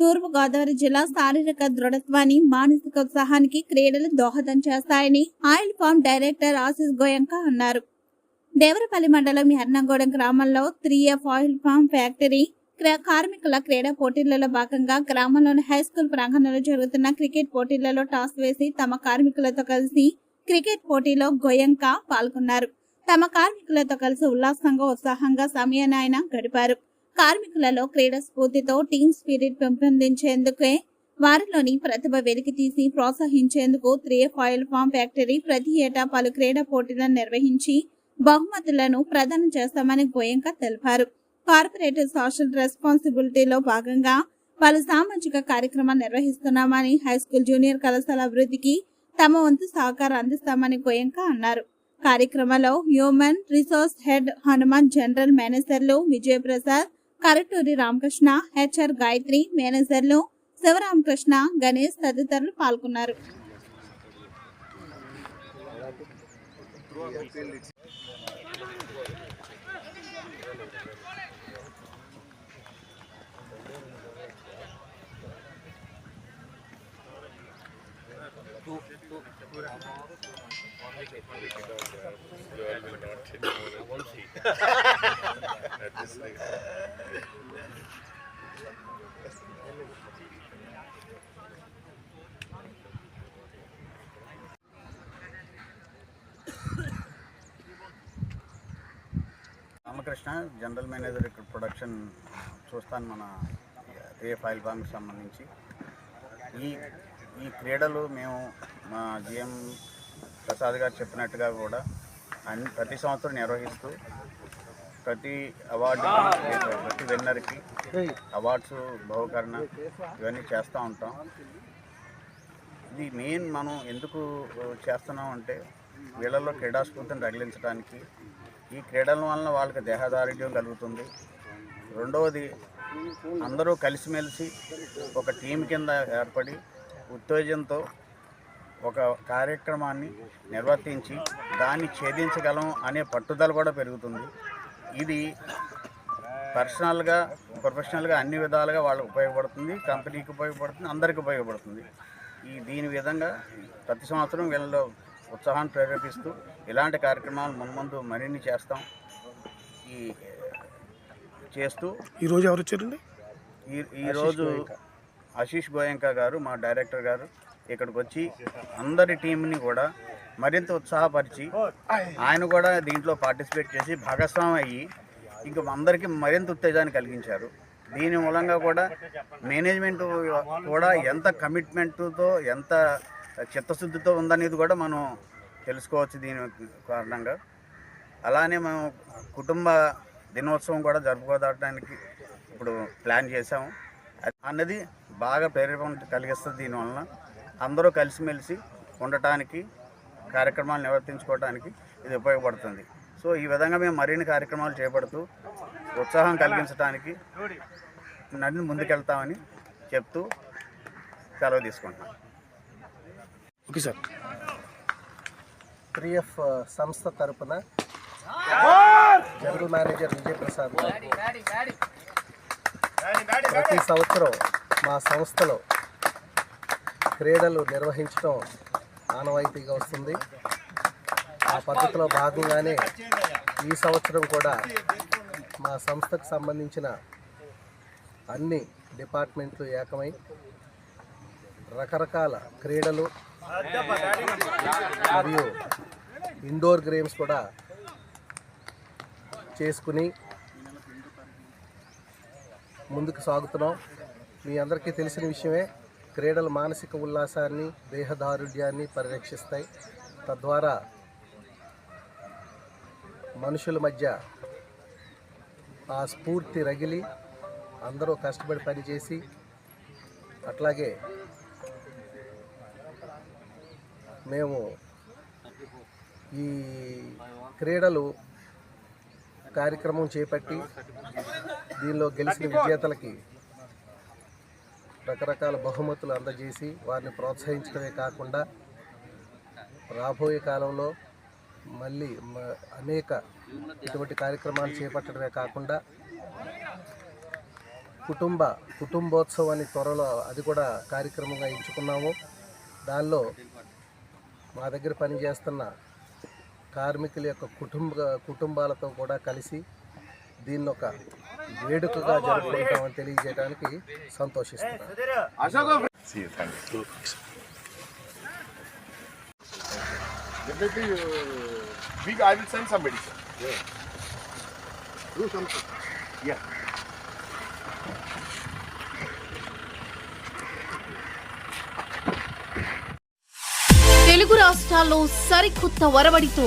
తూర్పు గోదావరి జిల్లా శారీరక దృఢత్వాన్ని మానసిక ఉత్సాహానికి క్రీడలు దోహదం చేస్తాయని oil palm director Ashish Goenka అన్నారు. దేవరపల్లి మండలం ఎర్నంగూడెం గ్రామంలో three F oil palm factory కార్మికుల క్రీడా పోటీలలో భాగంగా గ్రామంలోని హై స్కూల్ ప్రాంగణంలో జరుగుతున్న క్రికెట్ పోటీలలో టాస్ వేసి తమ కార్మికులతో కలిసి క్రికెట్ పోటీలో గోయంక పాల్గొన్నారు. తమ కార్మికులతో కలిసి ఉల్లాసంగా ఉత్సాహంగా సమయాన్ని ఆయన గడిపారు. కార్మికులలో క్రీడా స్ఫూర్తితో టీమ్ స్పిరిట్ పెంపొందించేందుకే వారిలోని ప్రతిభ వెలికి తీసి ప్రోత్సహించేందుకు three F oil palm factory ప్రతి ఏటా పలు క్రీడా పోటీలను నిర్వహించి బహుమతులను ప్రదానం చేస్తామని గోయంక తెలిపారు. కార్పొరేట్ సోషల్ రెస్పాన్సిబిలిటీలో భాగంగా పలు సామాజిక కార్యక్రమాలు నిర్వహిస్తున్నామని హై స్కూల్ జూనియర్ కళాశాల అభివృద్ధికి తమ వంతు సహకారం అందిస్తామని గోయంక అన్నారు. కార్యక్రమంలో human resource head Hanuman general మేనేజర్లు విజయప్రసాద్ కరటూరి రామకృష్ణ హెచ్ఆర్ గాయత్రి మేనేజర్లు శివరామకృష్ణ గణేష్ తదితరులు పాల్గొన్నారు. రామకృష్ణ జనరల్ మేనేజర్ ఇక్కడ ప్రొడక్షన్ చూస్తాను మన రే ఫైల్ బాంక్ సంబంధించి. ఈ ఈ క్రీడలు మేము మా జిఎం ప్రసాద్ గారు చెప్పినట్టుగా కూడా అన్ని ప్రతి సంవత్సరం నిర్వహిస్తూ ప్రతి అవార్డు ప్రతి విన్నర్కి అవార్డ్స్ బహుకరణ ఇవన్నీ చేస్తూ ఉంటాం. ఇది మెయిన్ మనం ఎందుకు చేస్తున్నాం అంటే వీళ్ళలో క్రీడాస్ఫూర్తిని రగిలించడానికి ఈ క్రీడల వలన వాళ్ళకి దేహదారుఢ్యం కలుగుతుంది. రెండవది అందరూ కలిసిమెలిసి ఒక టీం కింద ఏర్పడి ఉత్తేజంతో ఒక కార్యక్రమాన్ని నిర్వర్తించి దాన్ని ఛేదించగలం అనే పట్టుదల కూడా పెరుగుతుంది. ఇది పర్సనల్గా ప్రొఫెషనల్గా అన్ని విధాలుగా వాళ్ళకి ఉపయోగపడుతుంది కంపెనీకి ఉపయోగపడుతుంది అందరికీ ఉపయోగపడుతుంది. ఈ దీని విధంగా ప్రతి సంవత్సరం వీళ్ళలో ఉత్సాహాన్ని ప్రేరేపిస్తూ ఇలాంటి కార్యక్రమాలు మున్ముందు మరిన్ని చేస్తాం. ఈ చేస్తూ ఈరోజు ఎవరు వచ్చారండి? ఈ ఈరోజు ఆశీష్ గోయంక గారు మా డైరెక్టర్ గారు. ఇక్కడికి వచ్చి అందరి టీంని కూడా మరింత ఉత్సాహపరిచి ఆయన కూడా దీంట్లో పార్టిసిపేట్ చేసి భాగస్వామి అయ్యి ఇంకా అందరికీ మరింత ఉత్తేజాన్ని కలిగించారు. దీని మూలంగా కూడా మేనేజ్మెంట్ కూడా ఎంత కమిట్మెంట్తో ఎంత చిత్తశుద్ధితో ఉందనేది కూడా మనం తెలుసుకోవచ్చు దీని కారణంగా. అలానే మేము కుటుంబ దినోత్సవం కూడా జరుపుకోదానికి ఇప్పుడు ప్లాన్ చేసాము అన్నది బాగా ప్రేరేపణ కలిగిస్తుంది దీనివలన. అందరూ కలిసిమెలిసి ఉండటానికి కార్యక్రమాలు నిర్వర్తించుకోవడానికి ఇది ఉపయోగపడుతుంది. సో ఈ విధంగా మేము మరిన్ని కార్యక్రమాలు చేపడుతూ ఉత్సాహం కలిగించడానికి నన్ను ముందుకెళ్తామని చెప్తూ సెలవు తీసుకుంటున్నాను ఓకే సార్. త్రీఎఫ్ సంస్థ తరపున జనరల్ మేనేజర్ విజయప్రసాద్ గారు ప్రతి సంవత్సరం మా సంస్థలో క్రీడలు నిర్వహించడం ఆనవాయితీగా వస్తుంది. ఆ పద్ధతిలో భాగంగానే ఈ సంవత్సరం కూడా మా సంస్థకు సంబంధించిన అన్ని డిపార్ట్మెంట్లు ఏకమై రకరకాల క్రీడలు మరియు ఇండోర్ గేమ్స్ కూడా చేసుకుని ముందుకు సాగుతున్నాం. మీ అందరికీ తెలిసిన విషయమే క్రీడలు మానసిక ఉల్లాసాన్ని దేహదారుఢ్యాన్ని పరిరక్షిస్తాయి. తద్వారా మనుషుల మధ్య ఆ స్ఫూర్తి రగిలి అందరూ కష్టపడి పనిచేసి అట్లాగే మేము ఈ క్రీడలు కార్యక్రమం చేపట్టి దీనిలో గెలిచిన విజేతలకి రకరకాల బహుమతులు అందజేసి వారిని ప్రోత్సహించడమే కాకుండా రాబోయే కాలంలో మళ్ళీ అనేక ఇటువంటి కార్యక్రమాలు చేపట్టడమే కాకుండా కుటుంబ కుటుంబోత్సవాన్ని త్వరలో అది కూడా కార్యక్రమంగా ఎంచుకున్నాము. దానిలో మా దగ్గర పనిచేస్తున్న కార్మికుల యొక్క కుటుంబ కుటుంబాలతో కూడా కలిసి దీన్ని ఒక వేడుకగా జరుపుకుంటామని తెలియజేయడానికి సంతోషిస్తున్నారు తెలుగు రాష్ట్రాల్లో సరికొత్త వరవడితో